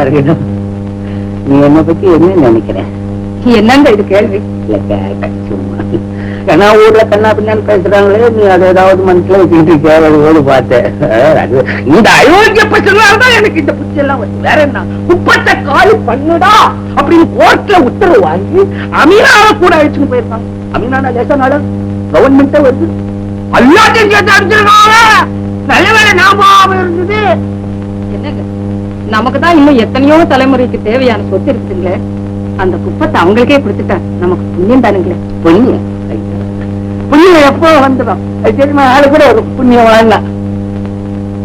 இருக்கட்டும் நீ என்ன பத்தி என்ன நினைக்கிற என்னங்க இது கேள்வி? சும்மா. ஏன்னா ஊர்ல கண்ணா பின்னான்னு பேசுறாங்களே நீ அதை ஏதாவது மனசுல வச்சுக்கிட்டு கேவலோடு பார்த்தேன் அஹ், அது இந்த அயோக்கிய எனக்கு இந்த வருது. வேற என்ன? குப்பத்தை காலி பண்ணுடா அப்படின்னு கோர்ட்ல உத்தரவு வாங்கி அமீனாவை கூட அழிச்சுன்னு போயிருக்காங்க அமீனான தேச நாடு கவர்மெண்ட்டே வருது. எல்லாத்தையும் சேர்த்து அடிச்சிருக்காங்க நல்ல வேலை ஞாபகம் இருந்தது. என்னங்க? நமக்கு தான் இன்னும் எத்தனையோ தலைமுறைக்கு தேவையான சொத்து இருக்குதுங்களே அந்த குப்பத்தை அவங்களுக்கே கொடுத்துட்டா நமக்கு புண்ணியம் தானுங்களே. புண்ணியம். புண்ணியம் எப்போ வந்துடும் தெரியுமா? ஆளு கூட ஒரு புண்ணியம் வாங்கலாம்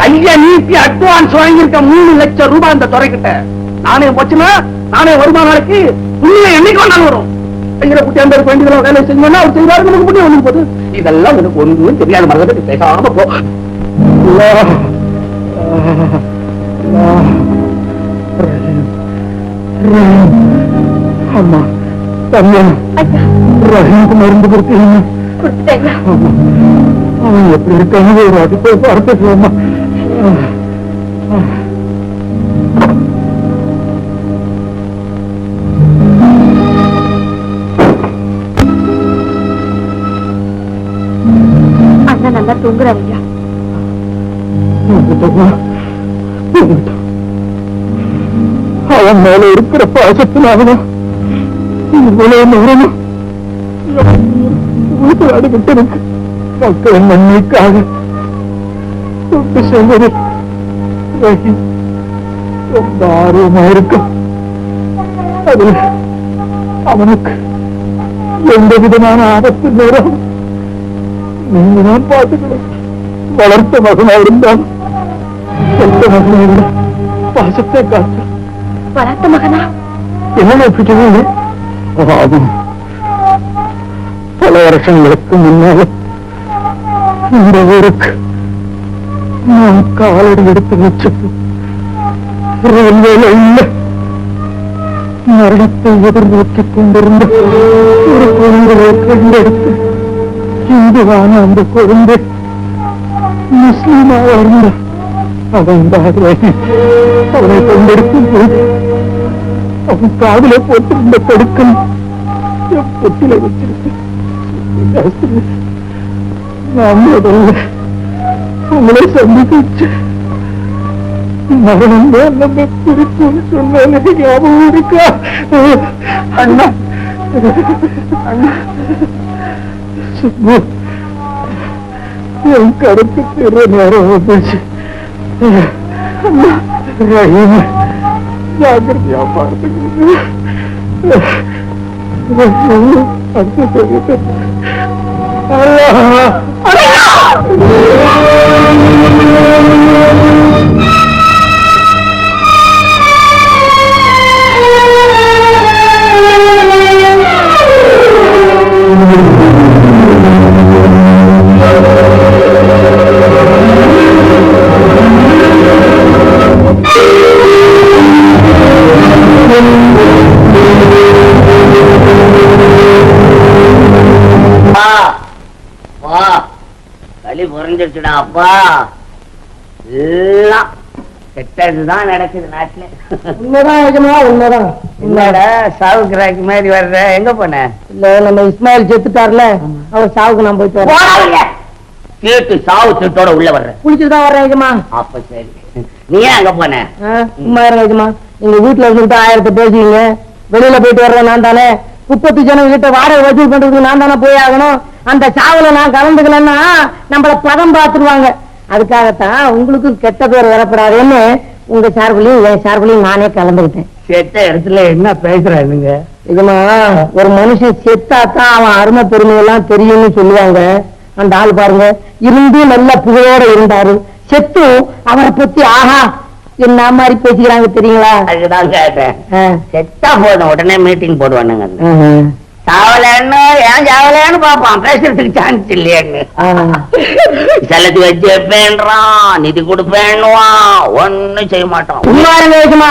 கைய நீட்டி அட்வான்ஸ் வாங்கியிருக்க மூணு லட்சம் ரூபாய் அந்த துறைக்கிட்ட. நானே போச்சுன்னா நானே வருமான நாளைக்கு புண்ணியம் என்னைக்கு வந்தாலும் வரும். கையில குட்டி அந்த வேலை செஞ்சோம்னா அவர் செய்வாரு நமக்கு புண்ணியம் போகுது இதெல்லாம் உனக்கு ஒண்ணும் தெரியாத மரத்தை பேசாம போ. அம்மா தம்பியா ரஹீமுக்கு மருந்து கொடுத்தீங்க. அவன் எப்படி இருக்காங்க ஒரு வாட்டி போய் பார்த்து சொல்லுமா அண்ணன் நல்லா தூங்குறாங்க അവൻ മേലെ ഒരുത്തര പാശത്തിനാവണം ഇതുപോലെ നോറണം വീട്ടിലാണ് വിട്ടെനിക്ക് മക്കളെ മണ്ണിക്കാതെ അതിൽ അവനക്ക് എന്റെ വിധമാണ് ആപത്തിൽ നേരം നീങ്ങാൻ പാട്ടുകൾ വളർത്ത മകനായിരുന്നാണ് എന്റെ മകനായിരുന്നു പാശത്തെ കാത്ത് வராத்த மகனா? என்ன பிடிக்கவே ஆகும் பல வருஷங்களுக்கு முன்னால இந்த ஊருக்கு நான் காலடி எடுத்து வச்சது. ரயில்வேல இல்ல. மரணத்தை எதிர்நோக்கிக் கொண்டிருந்த ஒரு குழந்தையை கண்டெடுத்து இந்துவான அந்த குழந்தை முஸ்லீமாக இருந்த அவன் அவனை கொண்டெடுக்கும் போது அவன் காதுல போட்டிருந்த படுக்கல் என் பொட்டில வச்சிருக்கேன். நான் உங்களை சந்திச்சு மரணம் தான் நம்ம பிரிப்புன்னு சொன்னாலே ஞாபகம் இருக்கா? அண்ணா அண்ணா சும்மா என் கருத்து திற நேரம் வந்துச்சு. ரஹீம் ஜாகிரதையா பார்த்துக்கணும் அடுத்த களி புரிஞ்சிருச்சுடா அப்பா. எல்லாம் கெட்டதுதான் நடக்குது நாட்டுல. உண்மைதான் எஜமா உண்மைதான். என்னடா சாவுக்கு ராக்கி மாதிரி வர்ற? எங்க போன? இல்ல நம்ம இஸ்மாயில் செத்துட்டார்ல. அவர் சாவுக்கு நான் போயிட்டு வரேன். கேட்டு சாவு திட்டோட உள்ள வர்ற. குளிச்சுட்டு தான் வரேன் எஜமா அப்ப சரி. நீ ஏன் அங்க போன? சும்மா இருங்க எஜமா எங்க வீட்டுல இருந்துட்டு ஆயிரத்தை பேசுவீங்க வெளியில போயிட்டு வர்றேன் நான் தானே. முப்பத்து ஜனம் கிட்ட வாடகை வசூல் பண்றதுக்கு நான் தானே போய் ஆகணும்? அந்த சாவுல நான் கலந்துக்கலன்னா நம்மள பதம் பார்த்துருவாங்க. அதுக்காகத்தான் உங்களுக்கு கெட்ட பேர் வரப்படாதுன்னு உங்க சார்பிலையும் என் சார்பிலையும் நானே கலந்துக்கிட்டேன். செத்த இடத்துல என்ன பேசுறானுங்க இதுமா ஒரு மனுஷன் செத்தாத்தான் அவன் அருமை பெருமை எல்லாம் தெரியும்னு சொல்லுவாங்க. அந்த ஆள் பாருங்க இருந்து நல்ல புகழோட இருந்தாரு. செத்து அவரை பத்தி ஆஹா என்ன மாதிரி பேசிக்கிறாங்க தெரியுங்களா? அதுதான் கேட்டேன். செத்தா போதும் உடனே மீட்டிங் போடுவானுங்க. சாவலன்னு ஏன் சாவலன்னு பாப்பான் பேசுறதுக்கு சான்ஸ் இல்லையான்னு. செலத்து வச்சு வைப்பேன்றான் நிதி கொடுப்பேன்னுவான். ஒண்ணும் செய்ய மாட்டான். சும்மா இருங்க ஏசுமா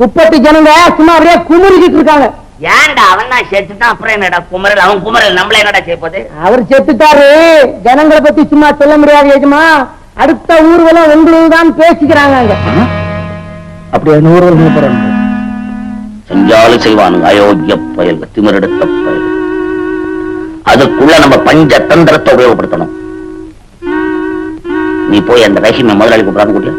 குப்பத்து ஜனங்க சும்மா அப்படியே குமுறிக்கிட்டு இருக்காங்க. ஏன்டா அவன் செத்துட்டான். அப்புறம் என்னடா குமரல் அவன் குமரல் நம்மள என்னடா செய்ய போகுது? அவர் செத்துட்டாரு. ஜனங்களை பத்தி சும்மா சொல்ல முடியாது ஏஜமா அடுத்த ஊர்வலம் உங்களுக்கு தான் பேசிக்கிறாங்க அங்க. அப்படியே நூறு போறாங்க செஞ்சாலும் செய்வானுங்க. அயோக்கிய பயல் திமிரெடுத்த பயல். அதுக்குள்ள நம்ம பஞ்ச தந்திரத்தை உபயோகப்படுத்தணும். நீ போய் அந்த ரஹீமை முதலாளி கூப்பிடாது கூட்டியா?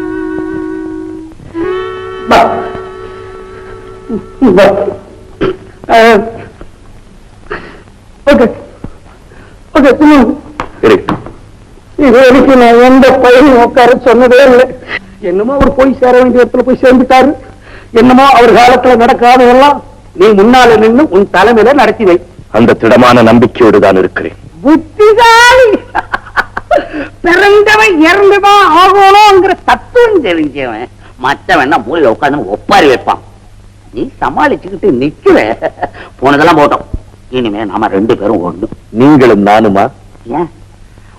இது வரைக்கும் நான் எந்த பயிரும் உட்கார சொன்னதே இல்லை. என்னமோ அவர் போய் சேர வேண்டிய இடத்துல போய் சேர்ந்துட்டாரு. என்னமோ அவர் காலத்துல நடக்காததெல்லாம் நீ முன்னால நின்னு உன் தலைமையில நடத்தி வை. அந்த திடமான நம்பிக்கையோடு தான் இருக்கிறேன். புத்திசாலி. பிறந்தவன் இறந்துதான் ஆகணுங்கிற தத்துவம் தெரிஞ்சவன். மற்றவன் மூலையில உட்கார்ந்து ஒப்பாரி வைப்பான். நீ சமாளிச்சுக்கிட்டு நிக்கிற. போனதெல்லாம் போட்டோம் இனிமே நாம ரெண்டு பேரும் ஒண்ணு. நீங்களும் நானுமா? ஏன்?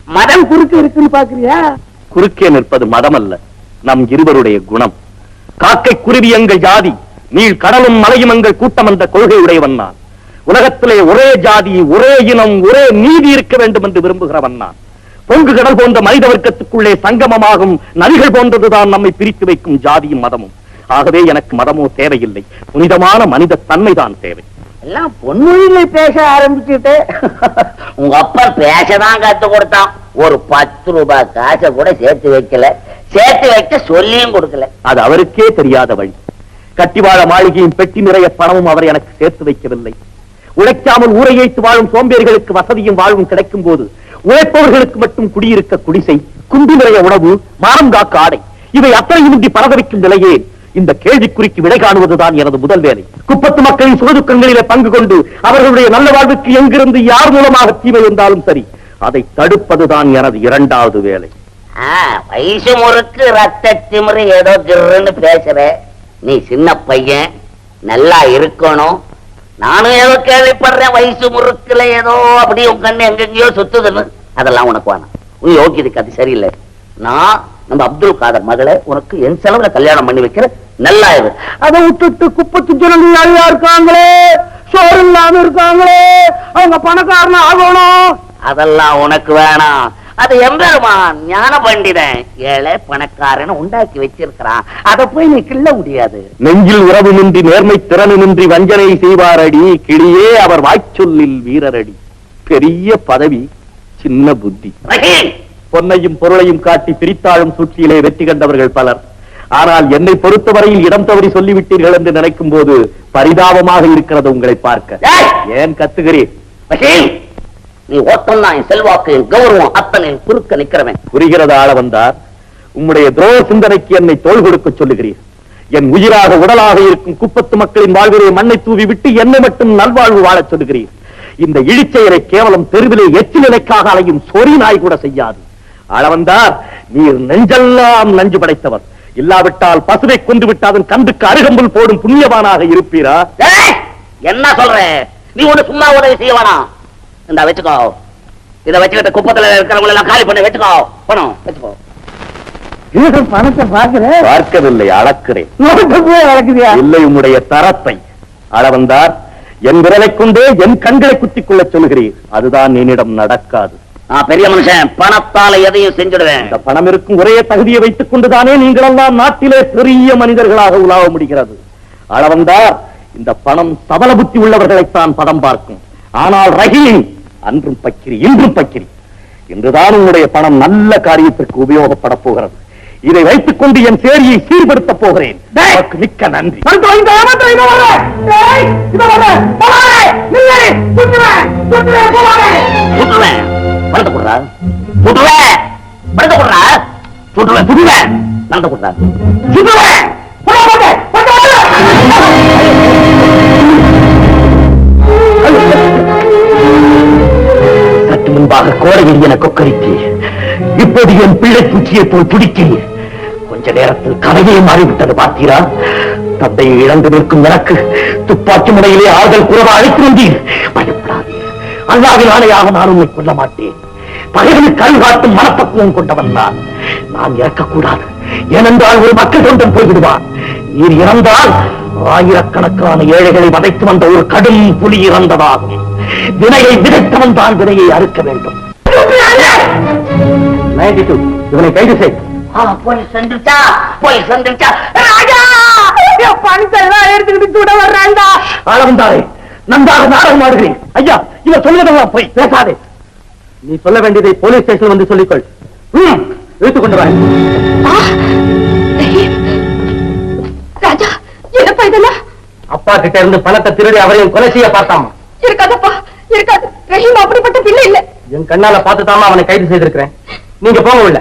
மதம் குறுக்கு இருக்குன்னு பாக்குறியா? குறுக்கே நிற்பது மதம் அல்ல நம் இருவருடைய குணம். காக்கை குருவி எங்கள் ஜாதி நீள் கடலும் மலையும் எங்கள் கூட்டம் அந்த கொள்கை உடையவன் நான். உலகத்திலே ஒரே ஜாதி ஒரே இனம் ஒரே நீதி இருக்க வேண்டும் என்று விரும்புகிறவன் நான். பொங்கு கடல் போன்ற மனித வர்க்கத்துக்குள்ளே சங்கமமாகும் நதிகள் போன்றதுதான் நம்மை பிரித்து வைக்கும் ஜாதியும் மதமும். ஆகவே எனக்கு மதமோ தேவையில்லை. புனிதமான மனித தன்மைதான் தேவை. எல்லாம் பொன்மொழியில பேச ஆரம்பிச்சுட்டு. உங்க அப்பா பேசதான் கத்து கொடுத்தான். ஒரு பத்து ரூபாய் காசை கூட சேர்த்து வைக்கல. சேர்த்து வைக்க சொல்லியும் கொடுக்கல. அது அவருக்கே தெரியாத வழி. கட்டிவாழ மாளிகையும் பெட்டி நிறைய பணமும் அவர் எனக்கு சேர்த்து வைக்கவில்லை. உழைக்காமல் ஊரை ஏய்த்து வாழும் சோம்பேறிகளுக்கு வசதியும் வாழ்வும் கிடைக்கும் போது உழைப்பவர்களுக்கு மட்டும் குடியிருக்க குடிசை குண்டு நிறைய உணவு மரம் காக்க ஆடை இவை அத்தனையுமின்றி பரதவிக்கும் நிலையே இந்த கேள்விக்குறிக்கு விடை காணுவதுதான் எனது முதல் வேலை. குப்பத்து மக்களின் சுகதுக்கங்களிலே பங்கு கொண்டு அவர்களுடைய நல்ல வாழ்வுக்கு எங்கிருந்து யார் மூலமாக தீமை வந்தாலும் சரி அதை தடுப்பதுதான் எனது இரண்டாவது வேலை. வயசு முறுக்கு ரத்த திமிரு ஏதோ கிருன்னு பேசுற. நீ சின்ன பையன் நல்லா இருக்கணும். நானும் ஏதோ கேள்விப்படுறேன் வயசு முறுக்குல ஏதோ அப்படி உன் கண்ணு எங்கெங்கயோ சுத்துதுன்னு. அதெல்லாம் உனக்கு வேணாம். உன் யோகியதுக்கு அது சரியில்லை. நான் நம்ம அப்துல் காதர் மகளை உனக்கு என் செலவுல கல்யாணம் பண்ணி வைக்கிற நல்லா இது அதை விட்டுட்டு குப்பத்து ஜனங்கள் நிறையா இருக்காங்களே? சோறு இல்லாம இருக்காங்களே? அவங்க பணக்காரன ஆகணும். அதெல்லாம் உனக்கு வேணாம். அது எம்பெருமான் ஞான பண்டிதன். ஏழை பணக்காரன் உண்டாக்கி வச்சிருக்கிறான். அதை போய் நீ கிள்ள முடியாது. நெஞ்சில் உறவுமின்றி நேர்மை திறனுமின்றி வஞ்சனை செய்வாரடி. கிளியே அவர் வாய்ச்சொல்லில் வீரரடி. பெரிய பதவி சின்ன புத்தி. பொன்னையும் பொருளையும் காட்டி பிரித்தாளும் சூழ்ச்சியிலே வெற்றி கண்டவர்கள் பலர். ஆனால் என்னை பொறுத்தவரையில் இடம் தவறி சொல்லிவிட்டீர்கள் என்று நினைக்கும் போது பரிதாபமாக இருக்கிறது உங்களை பார்க்க! ஏன் கத்துகிறேன் நீ ஓட்டம் தான் என் செல்வாக்கு என் கௌரவம் அத்தனை குறுக்க நிக்கிறவன் புரிகிறத ஆள வந்தார் உம்முடைய துரோக சிந்தனைக்கு என்னை தோள் கொடுக்க சொல்லுகிறீர். என் உயிராக உடலாக இருக்கும் குப்பத்து மக்களின் வாழ்விலே மண்ணை தூவி விட்டு என்னை மட்டும் நல்வாழ்வு வாழச் சொல்லுகிறீர். இந்த இழிச்செயலை கேவலம் தெருவிலே எச்சு நிலைக்காக அலையும் சொறி நாய் கூட செய்யாது. ஆள வந்தார் நீர் நெஞ்செல்லாம் நஞ்சு படைத்தவர். இல்லாவிட்டால் பசுவை கொண்டு விட்டு அதன் கண்டுக்கு அருகம்புல் போடும் புண்ணியவானாக இருப்பீரா! என்ன சொல்ற? நீ ஒண்ணு சும்மா உதவி செய்ய வேணாம் இந்த வச்சுக்கோ. இத வச்சுக்கிட்டு குப்பத்துல இருக்கிறவங்க எல்லாம் காலி பண்ணி வச்சுக்கோ. பணம் வச்சுக்கோ. பணத்தை பாக்குற பார்க்கவில்லை அளக்கிறேன். நோட்டு போய் வளர்க்குதியா இல்லை உம்முடைய தரத்தை. அளவந்தார் என் விரலை கொண்டே என் கண்களை குத்திக் கொள்ளச் சொல்கிறீர் அதுதான் என்னிடம் நடக்காது. நான் பெரிய மனுஷன். பணத்தால எதையும் செஞ்சுடுவேன். இந்த பணம் இருக்கும் ஒரே தகுதியை வைத்துக் கொண்டுதானே நீங்களெல்லாம் நாட்டிலே பெரிய மனிதர்களாக உலாவ முடிகிறது. அளவந்தார் இந்த பணம் சபல புத்தி உள்ளவர்களைத்தான் படம் பார்க்கும். ஆனால் ரஹீம் அன்றும் பக்கிரி இன்றும் பக்கிரி. இன்றுதான் உங்களுடைய பணம் நல்ல காரியத்திற்கு உபயோகப்பட போகிறது. இதை வைத்துக் கொண்டு என் சேரியை சீர்படுத்தப் போகிறேன். மிக்க நன்றி. சுட்டுவேன் பணத்தை கொடுறா முன்பாக கோடையில் என கொக்கரித்து இப்போது என் பிள்ளை பூச்சியை போல் துடிக்கிறீர் கொஞ்ச நேரத்தில் கதையே மாறிவிட்டது பார்த்தீரா? தந்தையை இழந்து நிற்கும் எனக்கு துப்பாக்கி முனையிலே ஆறுதல் குறவா அழைத்து வந்தீர் பயப்படாதீர். அல்லாவின் ஆணையாக நான் உன்னை கொல்ல மாட்டேன். பகைவனுக்கு அருகாட்டும் மனப்பக்குவம் கொண்டவன் நான். நான் இறக்கக்கூடாது. ஏனென்றால் ஒரு மக்கள் தொண்டன் போய்விடுவான். நீர் இறந்தால் ஆயிரக்கணக்கான ஏழைகளை வதைத்து வந்த ஒரு கடும் புலி இறந்ததாகும். வினையை விதைத்தவன் தான் வினையை அறுக்க வேண்டும். இவனை கைது செய். போலீஸ் வந்துருச்சா? போலீஸ் வந்துருச்சா? ராஜா! பணத்தெல்லாம் எடுத்துக்கிட்டு கூட வர்றாண்டா ஆளவந்தாரே நன்றாக நாடகம் ஆடுகிறேன். ஐயா இவர் போய். பேசாதே. நீ சொல்ல வேண்டியதை போலீஸ் ஸ்டேஷன் வந்து சொல்லிக்கொள். இழுத்துக் கொண்டு வர அப்பா கிட்ட இருந்து பணத்தை திருடி அவரையும் கொலை செய்ய பார்த்தாமா? இருக்காதப்பா இருக்காது. ரஹீம் அப்படிப்பட்ட பிள்ளை இல்ல. என் கண்ணால பார்த்துதாமா அவனை கைது செய்திருக்கிறேன். நீங்க போங்க உள்ள.